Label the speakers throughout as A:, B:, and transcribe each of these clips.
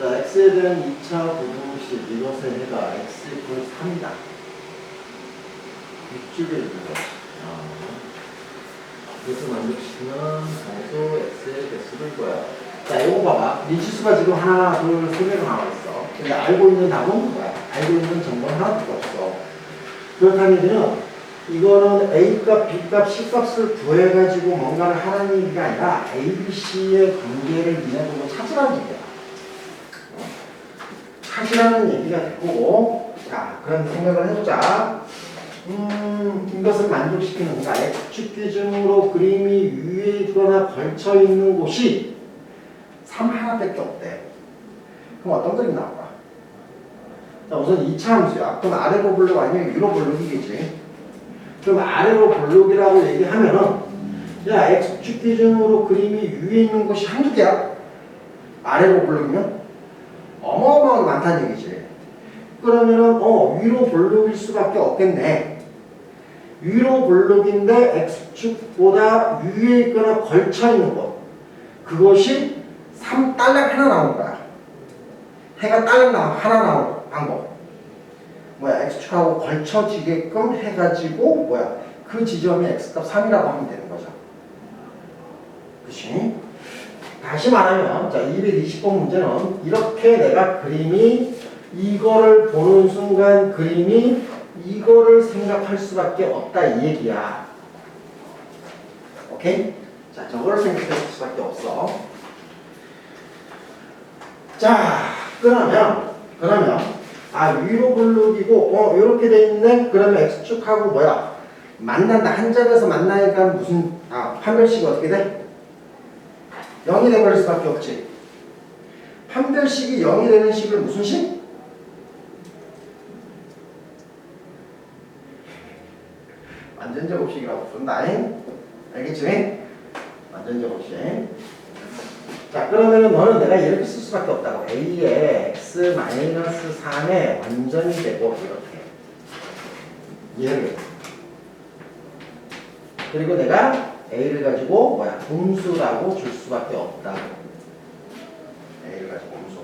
A: 자, x에 대한 2차 부등식 이것을 해가 x 이퀄 3이다. 입줄을 있는 거지. 아. 이것을 만족시키면 정수 x의 개수를 구해요. 자, 이거 봐봐. 미치수가 지금 하나, 둘, 세 개로 나와 있어. 근데 알고 있는 답은 뭐야? 알고 있는 정보는 하나도 없어. 그렇다면 이제는 이거는 A값, B값, C값을 구해가지고 뭔가를 하라는 얘기가 아니라 A, B, C의 관계를 니네 보고 찾으라는 얘기야. 어? 찾으라는 얘기가 될 거고, 자, 그런 생각을 해보자. 음, 이것을 만족시키는, 그러니까 X축 기준으로 그림이 위에 있거나 걸쳐 있는 곳이 3 하나밖에 없대. 그럼 어떤 그림이 나올까? 자, 우선 2차 함수야. 그럼 아래로 볼록 아니면 위로 볼록이겠지. 그럼 아래로 볼록이라고 얘기하면은, 야, X축 기준으로 그림이 위에 있는 곳이 한두 개야? 아래로 볼록이면? 어마어마하게 많다는 얘기지. 그러면은, 어, 위로 볼록일 수밖에 없겠네. 위로 볼록인데 X축보다 위에 있거나 걸쳐 있는 곳. 그것이 3달러 하나 나온 거야. 해가 딸 나, 하나 나오는 방법. 뭐야, x축하고 걸쳐지게끔 해가지고, 뭐야, 그 지점이 x값 3이라고 하면 되는 거죠. 그치? 다시 말하면, 자, 220번 문제는 이렇게 내가 그림이 이거를 보는 순간 그림이 이거를 생각할 수밖에 없다 이 얘기야. 오케이? 자, 저거를 생각할 수밖에 없어. 자, 그러면 그러면 아 위로 블록이고 어 이렇게 돼 있네. 그러면 x축하고 뭐야? 만난다 한 자리에서 만나니까 무슨 아 판별식이 어떻게 돼? 0이 돼버릴 수밖에 없지. 판별식이 0이 되는 식을 무슨 식? 완전 제곱식이라고 부른다잉. 알겠지? 완전 제곱식. 자 그러면은 너는 내가 이렇게 쓸 수밖에 없다고 a의 x 마이너스 3의 완전이 되고 이렇게 얘를 그리고 내가 a를 가지고 뭐야 음수라고 줄 수밖에 없다고 a를 가지고 음수.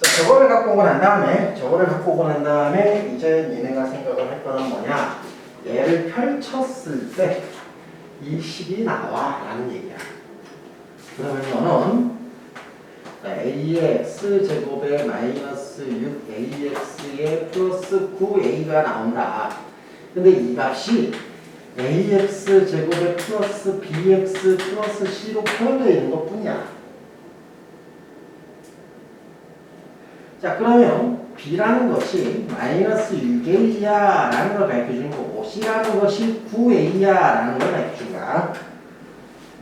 A: 자 저거를 갖고 오고 난 다음에 저거를 갖고 오고 난 다음에 이제 얘네가 생각을 할 거는 뭐냐? 얘를 펼쳤을 때 이 식이 나와 라는 얘기야. 그러면 너는 a의 x제곱에 마이너스 6ax의 플러스 9a가 나온다. 근데 이 값이 ax 제곱에 플러스 bx 플러스 c로 표현되어 있는 것 뿐이야. 자 그러면 b라는 것이 마이너스 6a야 라는 걸 가르쳐주는 거고 c라는 것이 9a야 라는 걸 가르쳐 준 거야.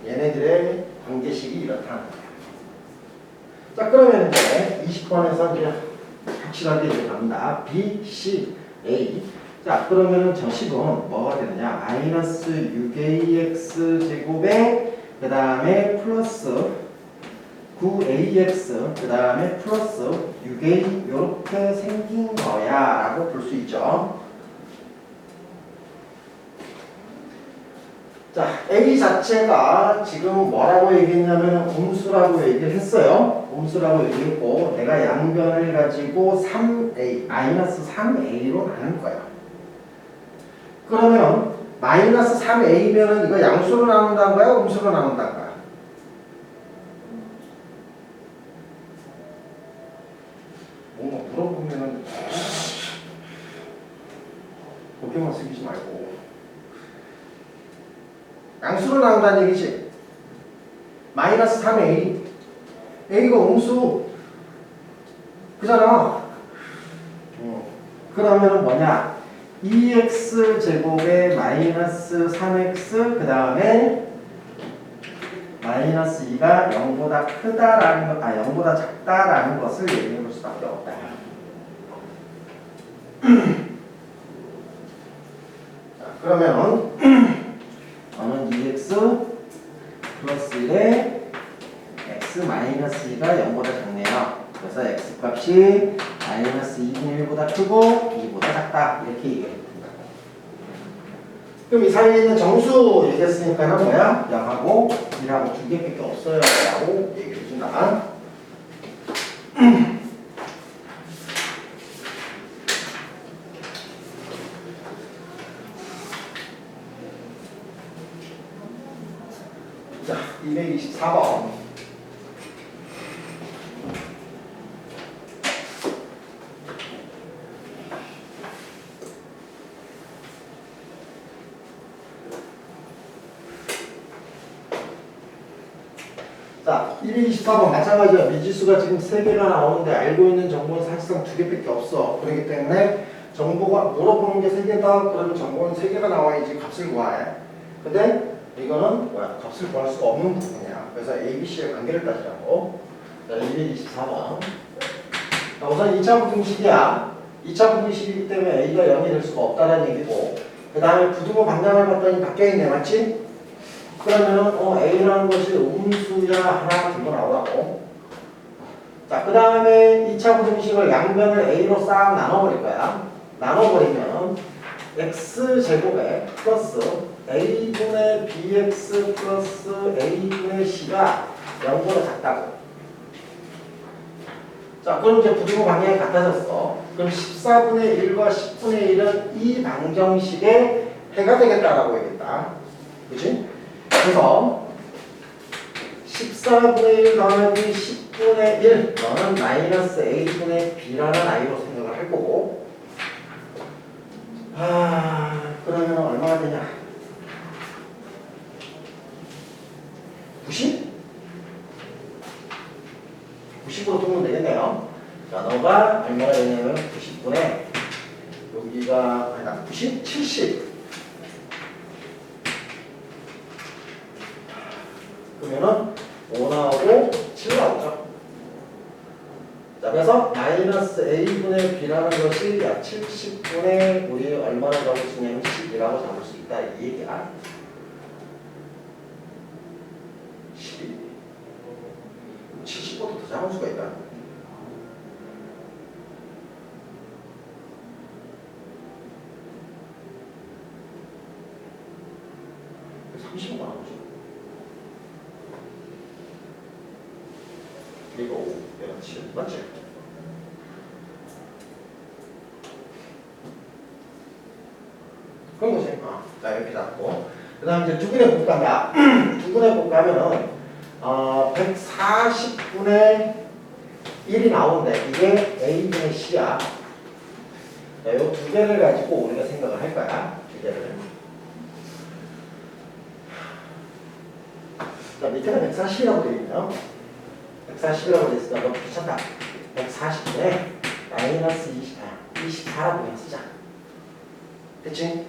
A: 얘네들의 관계식이 이렇다는 거예요. 자, 그러면 이제 20번에서 이제 확실하게 이제 갑니다. B, C, A. 자, 그러면은 저 식은 뭐가 되느냐? 마이너스 6AX 제곱에 그 다음에 플러스 9AX 그 다음에 플러스 6A 이렇게 생긴 거야 라고 볼 수 있죠. 자, A 자체가 지금 뭐라고 얘기했냐면 음수라고 얘기를 했어요. 음수라고 얘기했고 내가 양변을 가지고 3A, 마이너스 3A로 나눌 거야. 그러면 마이너스 3A면은 이거 양수로 나눈다는 거야? 음수로 나눈다는 거야? 뭔가 물어보면은 고개만 숙이지 말고 양수로 나온다는 얘기지. 마이너스 3a. a가 음수. 그잖아. 어. 그러면은 뭐냐? 2x 제곱에 마이너스 3x 그 다음에 마이너스 2가 0보다 크다라는 것, 아 0보다 작다라는 것을 얘기해 볼 수밖에 없다. 자, 그러면은 저는 2x 플러스 1에 x 마이너스 2가 0보다 작네요. 그래서 x 값이 마이너스 2분의 1보다 크고 2보다 작다 이렇게 얘기합니다. 그럼 이 사이에 있는 정수 얘기했으니까는 뭐야? 0하고 1하고 두 개밖에 없어요 라고 얘기를 해준다. 자, 224번. 자, 224번 마찬가지야. 미지수가 지금 3개가 나오는데 알고 있는 정보는 사실상 2개밖에 없어. 그렇기 때문에 정보가 물어보는 게 3개다. 그러면 정보는 3개가 나와야지 값을 구하해. 근데 이거는 뭐야? 값을 구할 수가 없는 부분이야. 그래서 A, B, C의 관계를 따지라고. 자, 224번. 자, 우선 2차 부등식이야. 2차 부등식이기 때문에 A가 0이 될 수가 없다는 얘기고 그 다음에 부등호 방향을 봤더니 바뀌어있네. 맞지? 그러면은 어, A라는 것이 음수야 하나 들고 나오라고. 자, 그 다음에 2차 부등식을 양변을 A로 싹 나눠버릴 거야. 나눠버리면 x 제곱에 플러스 a분의 bx 플러스 a분의 c가 0보다 작다고. 자, 그럼 이제 부등호 방향이 같아졌어. 그럼 14분의 1과 10분의 1은 이 방정식의 해가 되겠다라고 얘기했다. 그치? 그래서 14분의 1 더하기 10분의 1 너는 마이너스 a분의 b라는 i로 생각을 할 거고 아 그러면 얼마가 되냐 90? 90으로 두면 되겠네요 자 너가 얼마가 되냐면 90분의 여기가 아니다 90? 70 그러면은 5 나오고 7 나오죠. 자, 그래서 마이너스 a분의 b라는 것이 약 70분의 우리 얼마나 잡을 수 있냐면 10이라고 잡을 수 있다 이 얘기야. 12. 70보다 더 잡을 수가 있다. 삼십오가 나오죠. 그리고 5, 얘가 7, 맞지? 그런 거지. 어. 자, 이렇게 잡고. 그 다음 이제 두분의 곱간다. 두분의 곱가면은, 어, 140분의 1이 나오는데, 이게 A분의 C야. 자, 요두 개를 가지고 우리가 생각을 할 거야. 두 개를. 자, 밑에는 140이라고 되어 있네요. 140이라고 돼 있으니까 너무 귀찮다. 140분에 마이너스 20, 아, 24라고 그냥 쓰자. 그치?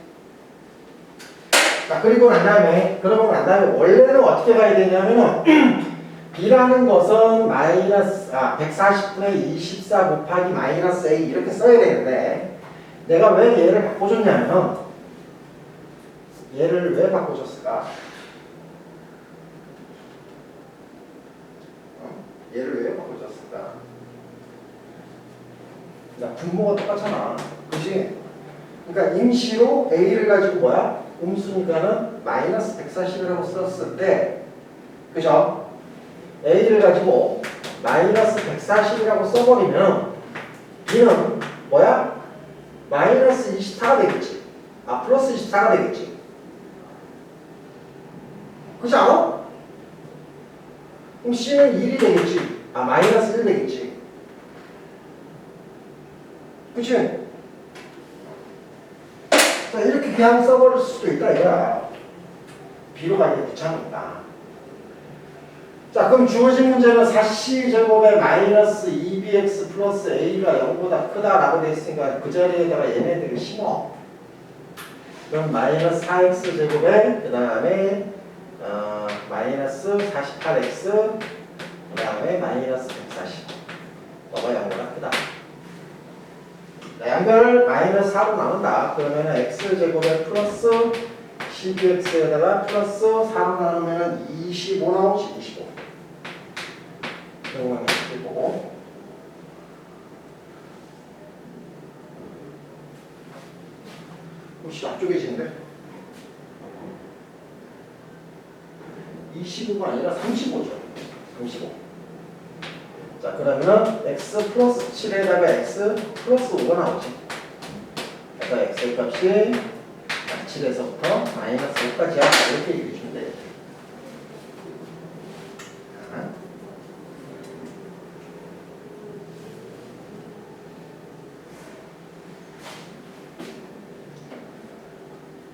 A: 자, 그리고 난 다음에, 그러고 난 다음에 원래는 어떻게 가야 되냐면은, B라는 것은 마이너스, 아, 140분의 24 곱하기 마이너스 A 이렇게 써야 되는데, 내가 왜 얘를 바꿔줬냐면, 얘를 왜 바꿔줬을까? 얘를 왜 바꿔줬을까? 나 분모가 똑같잖아. 그지? 그러니까 임시로 A를 가지고 뭐야? 음수니까는 마이너스 140이라고 썼을 때, 그죠? A를 가지고 마이너스 140이라고 써버리면 B는 뭐야? 마이너스 24가 되겠지. 아, 플러스 24가 되겠지. 그렇지 않아? 그럼 C는 1이 되겠지. 아, 마이너스 1 되겠지. 그치? 자, 이렇게 그냥 써버릴 수도 있다, 이거야. B로 가기 귀찮으니까. 자, 그럼 주어진 문제는 4C 제곱에 마이너스 2bx 플러스 a가 0보다 크다라고 돼 있으니까 그 자리에다가 얘네들을 심어. 그럼 마이너스 4x 제곱에 그 다음에 어, 마이너스 48x 그 다음에 마이너스 140 너가 양보다 크다. 양변을 마이너스 4로 나눈다. 그러면 x제곱에 플러스 12x에다가 플러스 4로 나누면 25 나오지 25 그러면 25 혹시 앞쪽에 지는데? 25가 아니라 35죠 35 자 그러면 x 플러스 7에다가 x 플러스 5가 나오지 그래서 x 값이 7에서부터 마이너스 5까지야 이렇게 얘기해 주면 돼 자.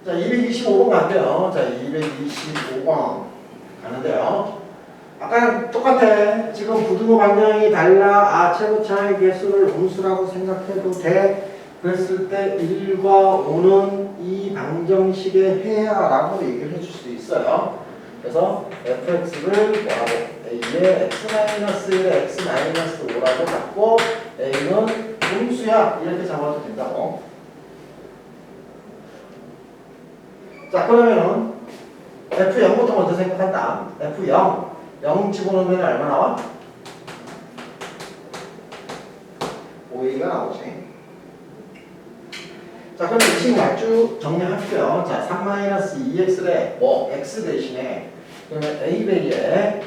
A: 자, 225번 갈게요. 자, 225번 가는데요. 아까랑 똑같아. 지금 부등호 방향이 달라. 아, 최고차의 개수를 음수라고 생각해도 돼. 그랬을 때 1과 5는 이 방정식의 해야라고 얘기를 해줄 수 있어요. 그래서 fx를 뭐라고? a의 x-1에 x-5라고 잡고 a는 음수야. 이렇게 잡아도 된다고. 자 그러면은 F0부터 먼저 생각한다. F0 0 집어넣으면 얼마 나와? 5A가 나오지. 자 그럼 이 친구 쭉 정리할게요. 자 3-2x래 뭐 x 대신에 그러면 A 배기에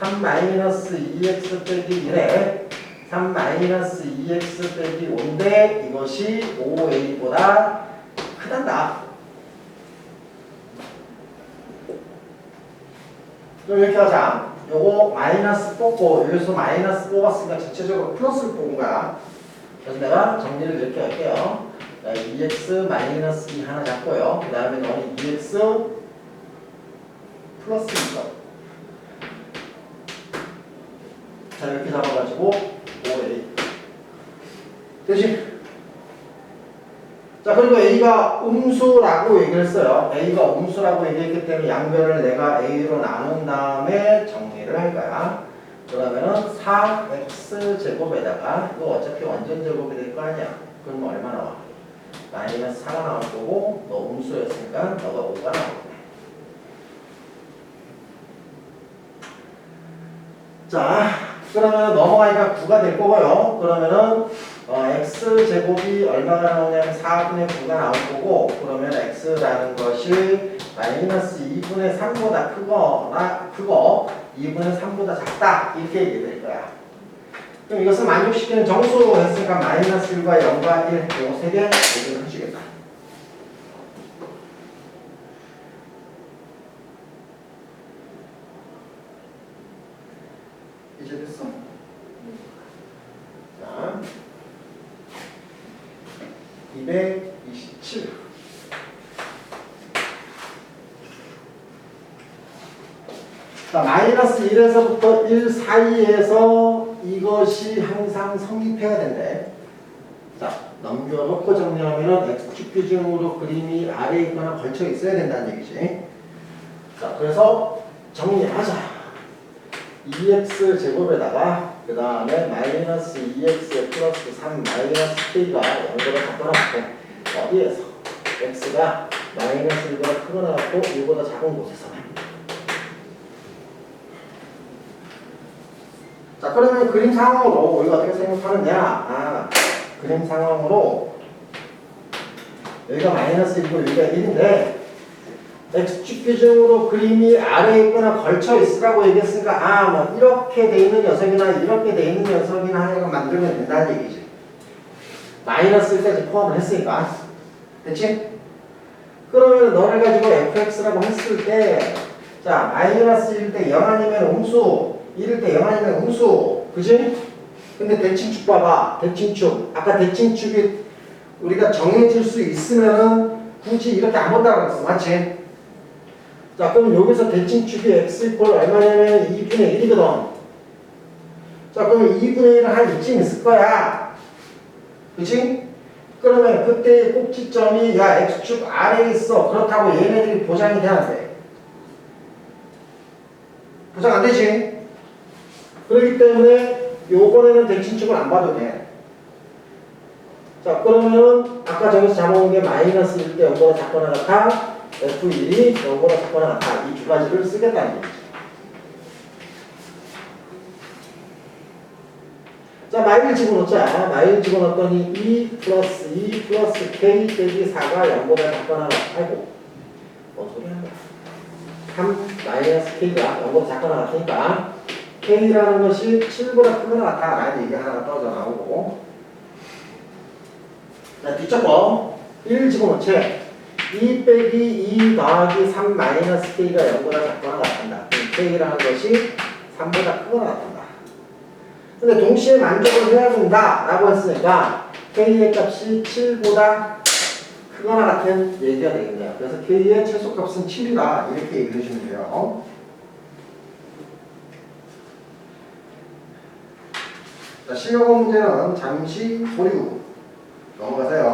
A: 3-2x 빼기 1에 3-2x 빼기 5인데 이것이 5A보다 크단다. 그럼 이렇게 하자. 요거 마이너스 뽑고 여기서 마이너스 뽑았으니까 전체적으로 플러스를 뽑은 거야. 그래서 내가 정리를 이렇게 할게요. 자, 2x 마이너스 2 하나 잡고요. 그 다음에 너는 2x 플러스 2점. 자, 이렇게 잡아가지고 5a. 되지? 자 그리고 A가 음수라고 얘기를 했어요. A가 음수라고 얘기했기 때문에 양변을 내가 A로 나눈 다음에 정리를 할 거야. 그러면은 4x 제곱에다가 이거 어차피 완전 제곱이 될 거 아니야. 그럼 뭐 얼마 나와? 마이너스 4가 나올 거고 너 음수였으니까 너가 5가 나올 거야. 자 그러면 넘어가니까 9가 될 거고요. 그러면은 어, x 제곱이 얼마가 나오냐면 4분의 9가 나올 거고 그러면 x라는 것이 마이너스 2분의 3보다 크거나 크고 2분의 3보다 작다 이렇게 얘기될 거야. 그럼 이것을 만족시키는 정수로 했으니까 마이너스 1과 0과 1 이거 세개 얘기를 해주겠다. 이제 됐어? 자. 227. 자, 마이너스 1에서부터 1 사이에서 이것이 항상 성립해야 된대. 자, 넘겨놓고 정리하면은 X축 규정으로 그림이 아래에 있거나 걸쳐 있어야 된다는 얘기지. 자, 그래서 정리하자. 2x 제곱에다가 그 다음에 마이너스 2x 플러스 3 마이너스 k가 0보다 작거나 같아 어디에서 x가 마이너스 1보다 크거나 같고 1보다 작은 곳에서. 자 그러면 그림 상황으로 우리가 어떻게 생각하느냐? 아 그림 상황으로 여기가 마이너스 1이고 여기가 1인데 X축 규정으로 그림이 아래에 있거나 걸쳐 있으라고 얘기했으니까 아 뭐 이렇게 돼 있는 녀석이나 이렇게 돼 있는 녀석이나 하여간 만들면 된다는 얘기지 마이너스 1까지 포함을 했으니까 됐지? 그러면 너를 가지고 fx라고 했을 때자 마이너스 1일 때0 아니면 음수 1일 때 0 아니면 음수 그지? 근데 대칭축 봐봐 대칭축 아까 대칭축이 우리가 정해질 수 있으면은 굳이 이렇게 안 본다고 그랬어 맞지? 자 그럼 여기서 대칭축이 x 이퀄 얼마냐면 2분의 1이거든. 자 그러면 2분의 1은 한 이쯤 있을 거야. 그치? 그러면 그때의 꼭지점이 야 x축 아래에 있어. 그렇다고 얘네들이 보장이 돼야 돼. 보장 안 되지? 그렇기 때문에 요번에는 대칭축을 안 봐도 돼. 자 그러면은 아까 저기서 잡아온 게 마이너스 1대 0보다 작거나 같아 F1이 0보다 작거나 같아 이두 가지를 쓰겠다는 얘기죠 자, 마일 집어넣자. 마일 집어넣었더니 2 플러스 2 플러스 k 빼기 4가 0보다 작거나 같 아이고. 뭔 소리 하는 거야. 3 마이너스 k가 0보다 작거나 같으니까 k라는 것이 7보다 크거나 같아. 라는 얘기 하나 떠져 나오고. 자, 뒤쪽 거. 1 집어넣지. 2 빼기 2 더하기 3 마이너스 k가 0보다 작거나. 그럼 k라는 것이 3보다 크거나 같단다. 근데 동시에 만족을 해야 된다 라고 했으니까 k의 값이 7보다 크거나 같은 얘기가 되겠네요. 그래서 k의 최소값은 7이다 이렇게 얘기해 주시면 돼요. 자, 실력어 문제는 잠시 보류 넘어가세요.